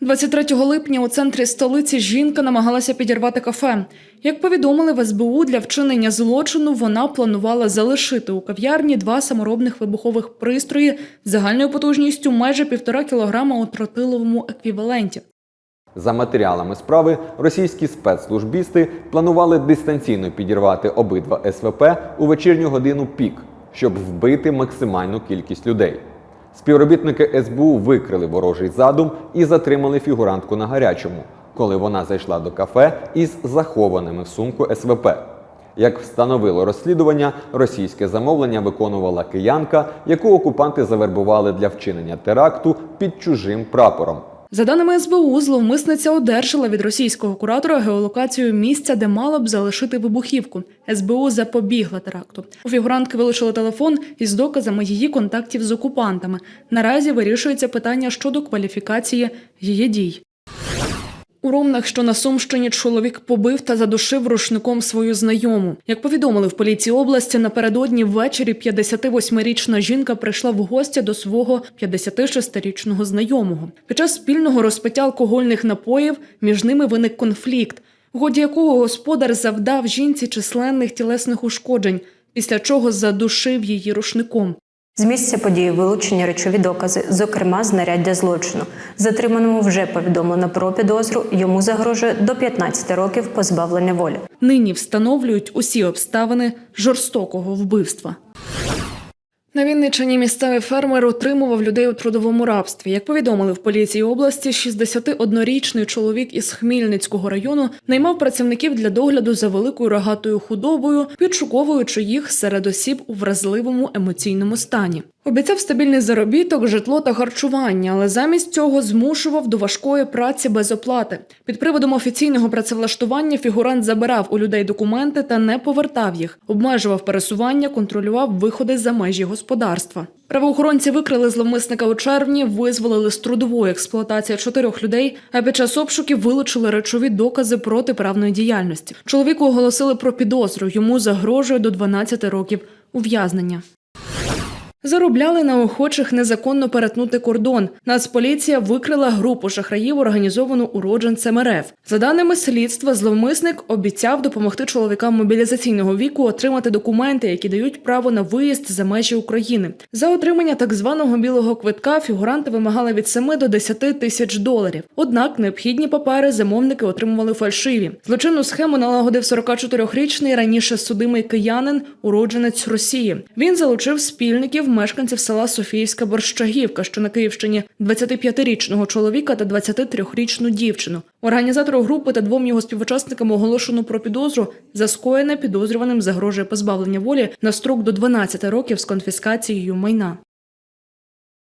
23 липня у центрі столиці жінка намагалася підірвати кафе. Як повідомили в СБУ, для вчинення злочину вона планувала залишити у кав'ярні два саморобних вибухових пристрої загальною потужністю майже півтора кілограма у тротиловому еквіваленті. За матеріалами справи, російські спецслужбісти планували дистанційно підірвати обидва СВП у вечірню годину пік, щоб вбити максимальну кількість людей. Співробітники СБУ викрили ворожий задум і затримали фігурантку на гарячому, коли вона зайшла до кафе із захованими в сумку СВП. Як встановило розслідування, російське замовлення виконувала киянка, яку окупанти завербували для вчинення теракту під чужим прапором. За даними СБУ, зловмисниця одержала від російського куратора геолокацію місця, де мала б залишити вибухівку. СБУ запобігла теракту. У фігурантки вилучили телефон із доказами її контактів з окупантами. Наразі вирішується питання щодо кваліфікації її дій. У Ромнах, що на Сумщині, чоловік побив та задушив рушником свою знайому. Як повідомили в поліції області, напередодні ввечері 58-річна жінка прийшла в гості до свого 56-річного знайомого. Під час спільного розпиття алкогольних напоїв між ними виник конфлікт, в ході якого господар завдав жінці численних тілесних ушкоджень, після чого задушив її рушником. З місця події вилучені речові докази, зокрема знаряддя злочину. Затриманому вже повідомлено про підозру. Йому загрожує до 15 років позбавлення волі. Нині встановлюють усі обставини жорстокого вбивства. На Вінниччині місцевий фермер утримував людей у трудовому рабстві. Як повідомили в поліції області, 61-річний чоловік із Хмільницького району наймав працівників для догляду за великою рогатою худобою, підшуковуючи їх серед осіб у вразливому емоційному стані. Обіцяв стабільний заробіток, житло та харчування, але замість цього змушував до важкої праці без оплати. Під приводом офіційного працевлаштування фігурант забирав у людей документи та не повертав їх, обмежував пересування, контролював виходи за межі господарства. Правоохоронці викрили зловмисника у червні, визволили з трудової експлуатації чотирьох людей, а під час обшуків вилучили речові докази протиправної діяльності. Чоловіку оголосили про підозру. Йому загрожує до 12 років ув'язнення. Заробляли на охочих незаконно перетнути кордон. Нацполіція викрила групу шахраїв, організовану уродженцем РФ. За даними слідства, зловмисник обіцяв допомогти чоловікам мобілізаційного віку отримати документи, які дають право на виїзд за межі України. За отримання так званого білого квитка фігуранти вимагали від 7 до 10 тисяч доларів. Однак необхідні папери замовники отримували фальшиві. Злочинну схему налагодив 44-річний раніше судимий киянин, уродженець Росії. Він залучив спільників мешканців села Софіївська Борщагівка, що на Київщині, 25-річного чоловіка та 23-річну дівчину. Організатору групи та двом його співучасникам оголошено про підозру за скоєне підозрюваним загрожує позбавлення волі на строк до 12 років з конфіскацією майна.